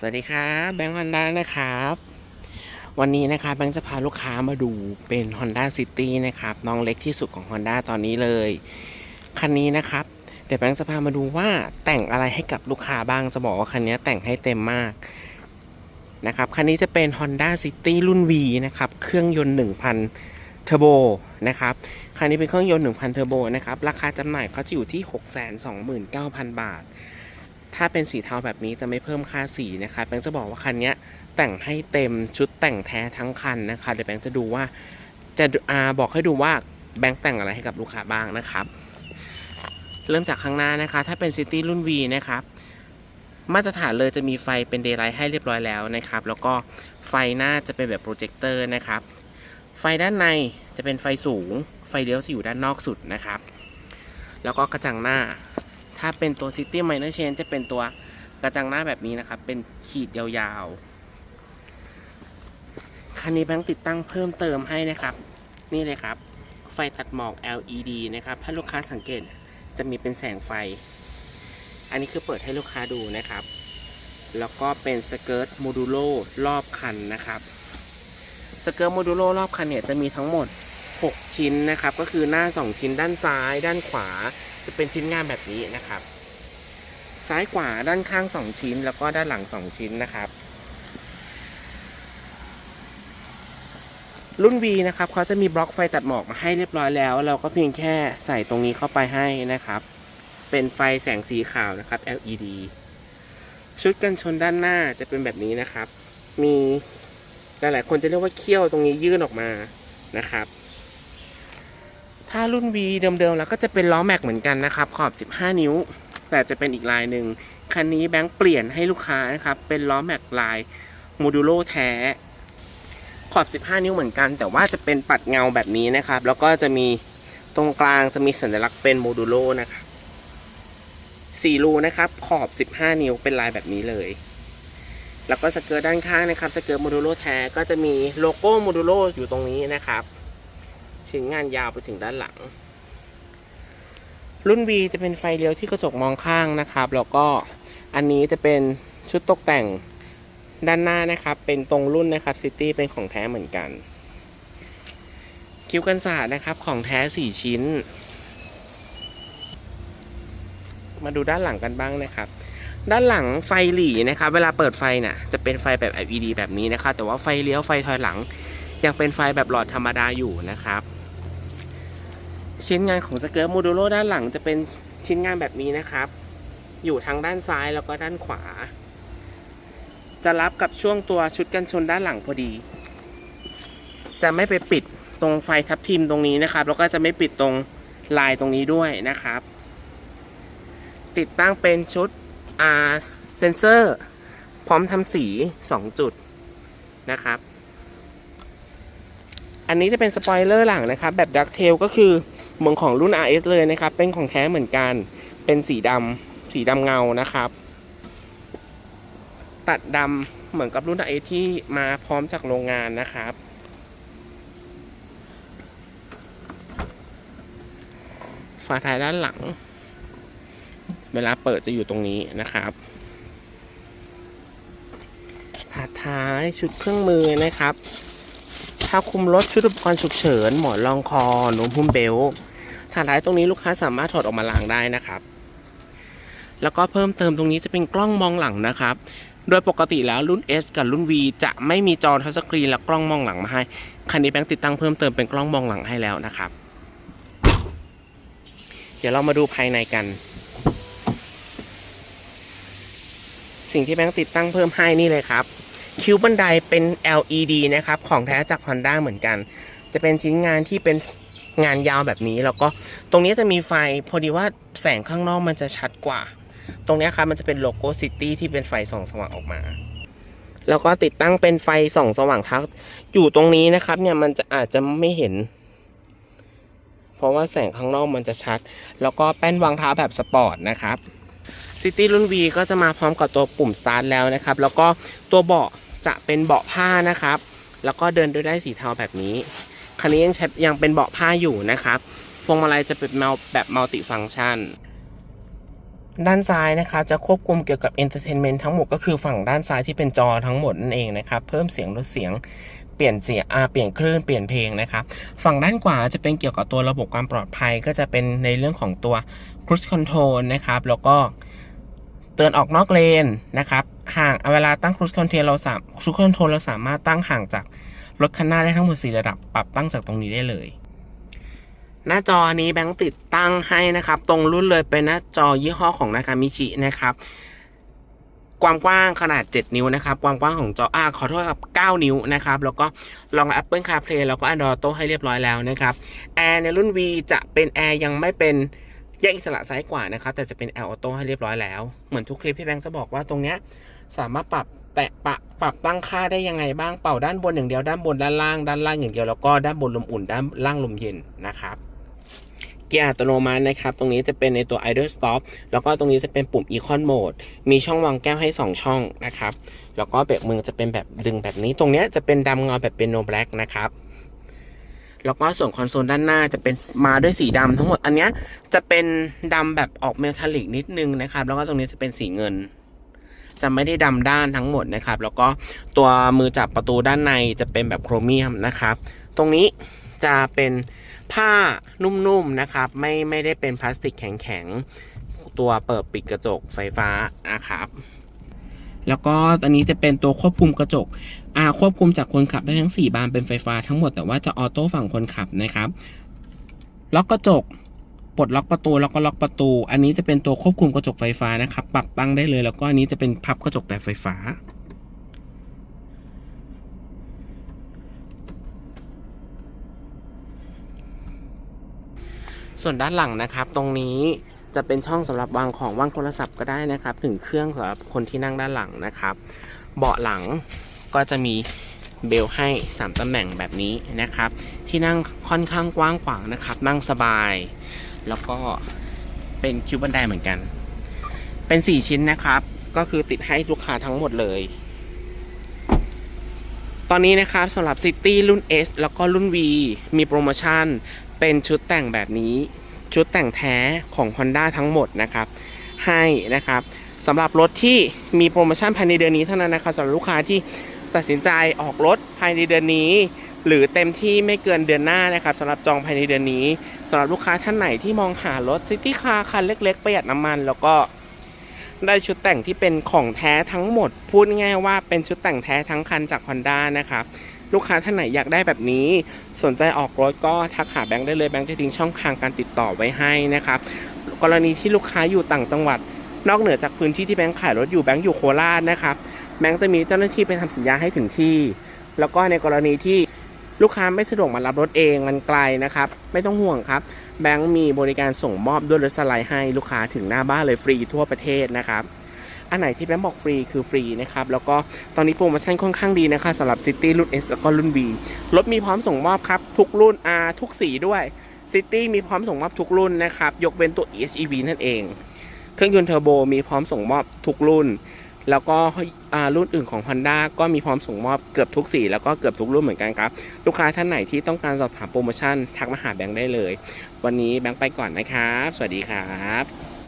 สวัสดีครับแบงค์ฮอนด้านะครับ วันนี้นะครับแบงค์จะพาลูกค้ามาดูเป็น Honda City นะครับน้องเล็กที่สุดของ Honda ตอนนี้เลย คันนี้นะครับ เดี๋ยวแบงค์จะพามาดูว่าแต่งอะไรให้กับลูกค้าบ้างจะบอกว่าคันนี้แต่งให้เต็มมากนะครับคันนี้จะเป็น Honda City รุ่น V นะครับเครื่องยนต์ 1,000เทอร์โบนะครับคันนี้เป็นเครื่องยนต์ 1,000เทอร์โบนะครับราคาจำหน่ายเขาจะอยู่ที่ 629,000 บาท ถ้าเป็นสีเทาแบบนี้จะไม่เพิ่มค่าสีนะครับแบงค์จะบอกว่าคันนี้แต่งให้เต็มชุดแต่งแท้ทั้งคันนะคะเดี๋ยวแบงค์จะดูว่าจะอาบอกให้ดูว่าแบงค์แต่งอะไรให้กับลูกค้าบ้างนะครับ เริ่มจากข้างหน้านะคะ ถ้าเป็นซิตี้รุ่น V นะครับมาตรฐานเลยจะมีไฟเป็นเดย์ไลท์ให้เรียบร้อยแล้วนะครับ แล้วก็ไฟหน้าจะเป็นแบบโปรเจคเตอร์นะครับ ไฟด้านในจะเป็นไฟสูง ไฟเลี้ยวจะอยู่ด้านนอกสุดนะครับ แล้วก็กระจังหน้า ถ้าเป็นตัว City Minor Chain จะเป็นตัวกระจังหน้าแบบนี้นะครับ เป็นขีดยาวๆ คันนี้แบงค์ติดตั้งเพิ่มเติมให้นะครับ นี่เลยครับ ไฟตัดหมอก LED นะครับ ถ้าลูกค้าสังเกตจะมีเป็นแสงไฟ อันนี้คือเปิดให้ลูกค้าดูนะครับ แล้วก็เป็นสเกิร์ตโมดูโลรอบคันนะครับ สเกิร์ตโมดูโลรอบคันเนี่ยจะมีทั้งหมด 6 ชิ้นนะครับ ก็คือหน้า 2 ชิ้นด้านซ้าย ด้านขวา จะเป็นชิ้นงานแบบนี้นะครับ ซ้ายขวาด้านข้าง 2 ชิ้น แล้วก็ด้านหลัง 2 ชิ้นนะครับรุ่น V นะครับเขาจะมีบล็อกไฟตัดหมอกมาให้เรียบร้อยแล้ว เราก็เพียงแค่ใส่ตรงนี้เข้าไปให้นะครับ เป็นไฟแสงสีขาวนะครับ LED ชุดกันชนด้านหน้าจะเป็นแบบนี้นะครับ มีหลายๆคนจะเรียกว่าเขี้ยวตรงนี้ยื่นออกมานะครับ ถ้ารุ่น V เดิมๆ แล้วก็จะเป็นล้อแม็กเหมือนกันนะครับ ขอบ 15 นิ้ว แต่จะเป็นอีกลายหนึ่ง คันนี้แบงค์เปลี่ยนให้ลูกค้านะครับ เป็นล้อแม็กลายโมดูโลแท้ ขอบ 15 นิ้วเหมือนกัน แต่ว่าจะเป็นปัดเงาแบบนี้นะครับ แล้วก็จะมีตรงกลางจะมีสัญลักษณ์เป็นโมดูโลนะครับ4รูนะครับ ขอบ 15 นิ้วเป็นลายแบบนี้เลย แล้วก็สเกิร์ตด้านข้างนะครับ สเกิร์ตโมดูโลแท้ก็จะมีโลโก้โมดูโลอยู่ตรงนี้นะครับ ชิ้นงานยาวไปถึงด้านหลัง รุ่น V จะเป็นไฟเลี้ยวที่กระจกมองข้างนะครับแล้วก็อันนี้จะเป็นชุดตกแต่งด้านหน้านะครับเป็นตรงรุ่นนะครับซิตี้เป็นของแท้เหมือนกัน คิ้วกันศาสตร์นะครับของแท้ 4 ชิ้น มาดูด้านหลังกันบ้างนะครับด้านหลังไฟหลีนะครับเวลาเปิดไฟเนี่ยจะเป็นไฟแบบ LED แบบนี้นะครับแต่ว่าไฟเลี้ยวไฟถอยหลัง ยังเป็นไฟแบบหลอดธรรมดาอยู่นะครับ ชิ้นงานของสเกิร์ตโมดูโลด้านหลังจะเป็นชิ้นงานแบบนี้นะครับ อยู่ทั้งด้านซ้ายแล้วก็ด้านขวา จะรับกับช่วงตัวชุดกันชนด้านหลังพอดี จะไม่ไปปิดตรงไฟทับทิมตรงนี้นะครับ แล้วก็จะไม่ปิดตรงลายตรงนี้ด้วยนะครับ ติดตั้งเป็นชุดอ่าเซนเซอร์ พร้อมทำสี 2 จุดนะครับ อันนี้จะเป็นสปอยเลอร์หลังนะครับ แบบดักเทลก็คือ เหมือนของรุ่น RS เลยนะครับ เป็นของแท้เหมือนกัน เป็นสีดำสีดำเงานะครับ ตัดดำเหมือนกับรุ่น RS ที่มาพร้อมจากโรงงานนะครับ ฝาท้ายด้านหลัง เวลาเปิดจะอยู่ตรงนี้นะครับถาดท้ายชุดเครื่องมือนะครับ ถ้าคุมรถชุดอุปกรณ์ฉุกเฉิน หมอนรองคอโน้มพุ่มเบลต์ถาดท้ายตรงนี้ลูกค้าสามารถถอดออกมาล้างได้นะครับ แล้วก็เพิ่มเติมตรงนี้จะเป็นกล้องมองหลังนะครับ โดยปกติแล้วรุ่น S กับรุ่น V จะไม่มีจอทัชสกรีนและกล้องมองหลังมาให้ คันนี้แบงค์ติดตั้งเพิ่มเติมเป็นกล้องมองหลังให้แล้วนะครับ เดี๋ยวเรามาดูภายในกัน สิ่งที่แบงค์ติดตั้งเพิ่มให้นี่เลยครับ คิ้วบันไดเป็น LED นะครับของแท้จาก Honda เหมือนกัน จะเป็นชิ้นงานที่เป็นงานยาวแบบนี้แล้วก็ตรงนี้จะมีไฟพอดีว่าแสงข้างนอกมันจะชัดกว่า ตรงนี้ครับมันจะเป็นโลโก้ซิตี้ที่เป็นไฟส่องสว่างออกมา แล้วก็ติดตั้งเป็นไฟส่องสว่างทักอยู่ตรงนี้นะครับเนี่ยมันจะอาจจะไม่เห็น เพราะว่าแสงข้างนอกมันจะชัด แล้วก็แป้นวางเท้าแบบสปอร์ตนะครับซิตี้รุ่น V ก็จะมาพร้อมกับตัวปุ่มสตาร์ทแล้วนะครับ แล้วก็ตัวเบาะ จะเป็นเบาะผ้านะครับ แล้วก็เดินด้วยได้สีเทาแบบนี้ คันนี้ยังใช้ยังเป็นเบาะผ้าอยู่นะครับพวงมาลัยจะเป็นเมาแบบมัลติฟังก์ชัน ด้านซ้ายนะครับจะควบคุมเกี่ยวกับ Entertainment ทั้งหมดก็คือฝั่งด้านซ้ายที่เป็นจอทั้งหมดนั่นเองนะครับ เพิ่มเสียงลดเสียงเปลี่ยนเสียงอ่าเปลี่ยนคลื่นเปลี่ยนเพลงนะครับ ฝั่งด้านขวาจะเป็นเกี่ยวกับตัวระบบความปลอดภัยก็จะเป็นในเรื่องของตัว Cruise Control นะครับ แล้วก็เตือนออกนอกเลนนะครับ ห่างเวลาตั้ง Cruise Control เราสาม Cruise Control เราสามารถตั้งห่างจากรถคันหน้าได้ทั้งหมด 4 ระดับ ปรับตั้งจากตรงนี้ได้เลย หน้าจอนี้แบงค์ติดตั้งให้นะครับ ตรงรุ่นเลยเป็นหน้าจอยี่ห้อของนากามิชินะครับ ความกว้างขนาด 7 นิ้วนะครับ ความกว้างของจออ่าขอโทษครับ 9 นิ้วนะครับ แล้วก็รอง Apple CarPlay แล้วก็ Android Auto ให้เรียบร้อยแล้วนะครับ แอร์ในรุ่น V จะเป็นแอร์ยังไม่เป็นแยกอิสระซ้ายขวานะครับ แต่จะเป็นแอร์ออโต้ให้เรียบร้อยแล้ว เหมือนทุกคลิปที่แบงค์จะบอกว่าตรงเนี้ย สามารถปรับแตะปะปรับตั้งค่าได้ยังไงบ้างเป่าด้านบนอย่างเดียวด้านบนด้านล่างด้านล่างอย่างเดียวแล้วก็ด้านบนลมอุ่นด้านล่างลมเย็นนะครับเกียร์อัตโนมัตินะครับ ตรงนี้จะเป็นในตัว idle stop แล้วก็ตรงนี้จะเป็นปุ่ม econ mode มีช่องวางแก้วให้ 2 ช่องนะครับ แล้วก็เบรกมือจะเป็นแบบดึงแบบนี้ ตรงนี้จะเป็นดำเงาแบบเป็น no black นะครับ แล้วก็ส่วนคอนโซลด้านหน้าจะเป็นมาด้วยสีดำทั้งหมด อันนี้จะเป็นดำแบบออกเมทัลลิกนิดนึงนะครับ แล้วก็ตรงนี้จะเป็นสีเงิน จะไม่ได้ดำด้านทั้งหมดนะครับ แล้วก็ตัวมือจับประตูด้านในจะเป็นแบบโครเมียมนะครับ ตรงนี้จะเป็นผ้านุ่มๆนะครับ ไม่ไม่ได้เป็นพลาสติกแข็งๆ ตัวเปิดปิดกระจกไฟฟ้านะครับแล้วก็ตอนนี้จะเป็นตัวควบคุมกระจกอ่าควบคุมจากคนขับได้ทั้ง 4 บานเป็นไฟฟ้าทั้งหมดแต่ว่าจะออโต้ฝั่งคนขับนะครับ ล็อกกระจก ปลดล็อกประตูแล้วก็ล็อกประตู อันนี้จะเป็นตัวควบคุมกระจกไฟฟ้านะครับ ปรับตั้งได้เลย แล้วก็อันนี้จะเป็นพับกระจกแบบไฟฟ้า ส่วนด้านหลังนะครับ ตรงนี้จะเป็นช่องสำหรับวางของวางโทรศัพท์ก็ได้นะครับ ถึงเครื่องสำหรับคนที่นั่งด้านหลังนะครับ เบาะหลังก็จะมีเบลให้ 3ตำแหน่งแบบนี้นะครับ ที่นั่งค่อนข้างกว้างขวางนะครับ นั่งสบาย แล้วก็เป็นคิวบันไดเหมือนกัน เป็น 4 ชิ้นนะครับ ก็คือติดให้ลูกค้าทั้งหมดเลย ตอนนี้นะครับสำหรับ City รุ่น S แล้วก็รุ่น V มีโปรโมชั่น เป็นชุดแต่งแบบนี้ ชุดแต่งแท้ของ Honda ทั้งหมดนะครับ ให้นะครับสำหรับรถที่มีโปรโมชั่นภายในเดือนนี้เท่านั้นนะครับสำหรับลูกค้าที่ตัดสินใจออกรถภายในเดือนนี้ หรือเต็มที่ไม่เกินเดือนหน้านะครับสำหรับจองภายในเดือนนี้สำหรับลูกค้าท่านไหนที่มองหารถซิตี้คาร์คันเล็ก ๆ ประหยัดน้ำมัน แล้วก็ได้ชุดแต่งที่เป็นของแท้ทั้งหมด พูดง่ายว่าเป็นชุดแต่งแท้ทั้งคันจาก Honda นะครับลูกค้าท่านไหนอยากได้แบบนี้ สนใจออกรถก็ทักหาแบงค์ได้เลยแบงค์จะทิ้งช่องทางการติดต่อไว้ให้นะครับกรณีที่ลูกค้าอยู่ต่างจังหวัด นอกเหนือจากพื้นที่ที่แบงค์ขายรถอยู่แบงค์อยู่โคราชนะครับแบงค์จะมีเจ้าหน้าที่ไปทำสัญญาให้ถึงที่ แล้วก็ในกรณีที่ ลูกค้าไม่สะดวกมารับรถเองมันไกลนะครับ ไม่ต้องห่วงครับ แบงค์มีบริการส่งมอบด้วยรถสไลด์ให้ลูกค้าถึงหน้าบ้านเลยฟรีทั่วประเทศนะครับอันไหนที่แบงค์บอกฟรีคือฟรีนะครับ แล้วก็ตอนนี้โปรโมชั่นค่อนข้างดีนะคะสำหรับ City รุ่น S แล้วก็รุ่น B รถมีพร้อมส่งมอบครับ ทุกรุ่น R ทุกสีด้วย City มีพร้อมส่งมอบทุกรุ่นนะครับ ยกเว้นตัว EHEV นั่นเอง เครื่องยนต์เทอร์โบมีพร้อมส่งมอบทุกรุ่น แล้วก็รุ่นอื่นของ Honda ก็มีพร้อมส่งมอบเกือบทุกสีแล้วก็เกือบทุกรุ่นเหมือนกันครับ ลูกค้าท่านไหนที่ต้องการสอบถามโปรโมชั่น ทักมาหาแบงค์ได้เลย วันนี้แบงค์ไปก่อนนะครับ สวัสดีครับ